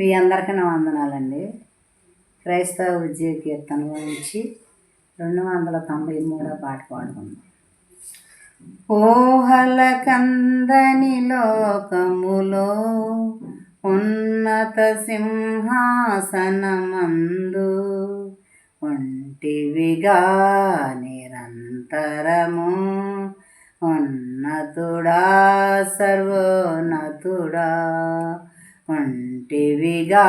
మీ అందరికీ నా వందనాలండి. క్రైస్తవ విద్య కీర్తన గురించి రెండు వందల తొంభై మూడో పాట పాడుకుందాం. ఊహల కందని లోకములో ఉన్నత సింహాసనమందు ఒంటివిగా నిరంతరము ఉన్నతుడా సర్వోన్నతుడా. ఒంటివిగా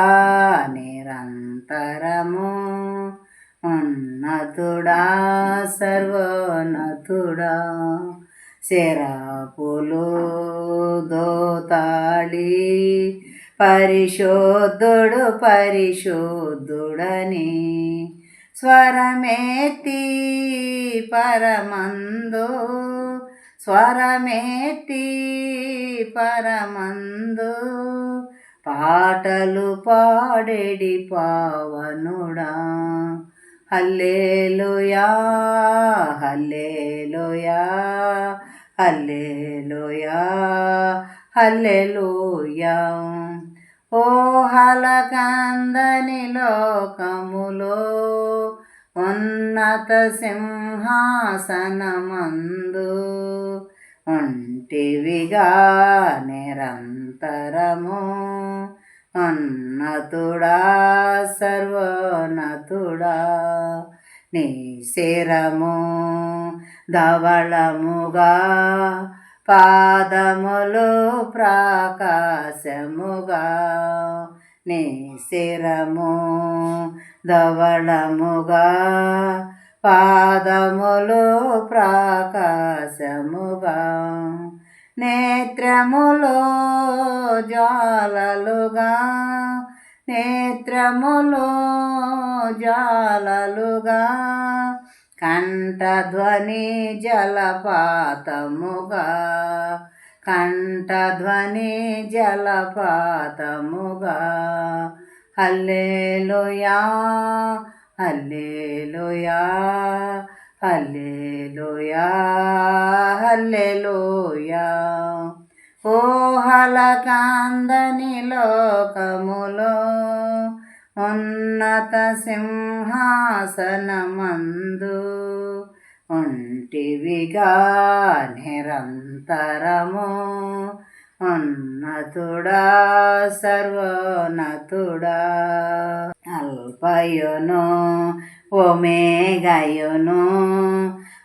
నిరంతరము ఉన్నతుడా సర్వోన్నతుడా? శరాపులు దోతాళి పరిశోద్ధుడు పరిశోద్ధుడని స్వరమేతి పరమందు స్వరమేతి పరమందు. పాటలు పాడేడి పావనుడా. హల్లేలోయా హల్లేలోయా హల్లేలోయా హల్లెలూయా. ఓ హలకందని లోకములో ఉన్నత సింహాసనమందు ఒంటివిగా నిరంతరము అన్నతుడా సర్వోన్నతుడా. నీ శిరము ధవళముగా పాదములు ప్రాకాశముగా. నీ శిరము ధవళముగా పాదములు ప్రాకాశముగా నేత్రములు జాలలుగా నేత్రములు జాలలుగా కంఠధ్వని జలపాతముగా కంఠధ్వని జలపాతముగా హల్లేలుయా హల్లేలుయా హల్లేలుయా హల్లెలూయా. ఓ హలకాందని లోకములో ఉన్నత సింహాసనమందు ఒంటివిగా నిరంతరము ఉన్నతుడా సర్వోన్నతుడా. అల్పయును ఒమేగయును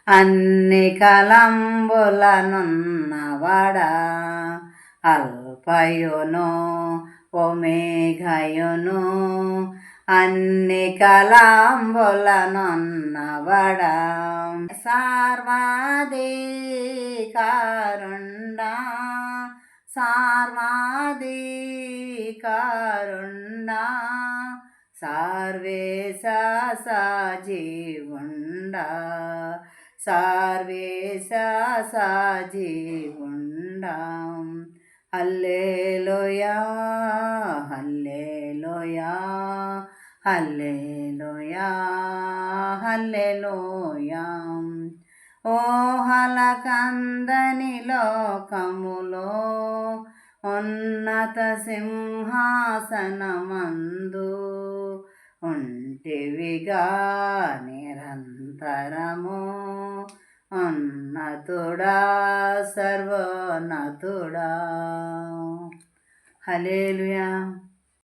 అన్ని కలంబులనున్నవాడా అల్పయును ఒమేఘయును అన్ని కలాంబులనున్నవడా సార్వాధికారుండా సార్వాధికారుండా సార్వే సాజీవుండ సార్వే సాజీవుండ హల్లేలోయా హల్లేలోయా హల్లేలోయా హల్లేలోయా. ఓ హలకందని లోకములో ఉన్నత సింహాసనమందు ఉంటివిగా నిరంతరము. ఉన్నతుడా సర్వోన్నతుడా. హలేలుయా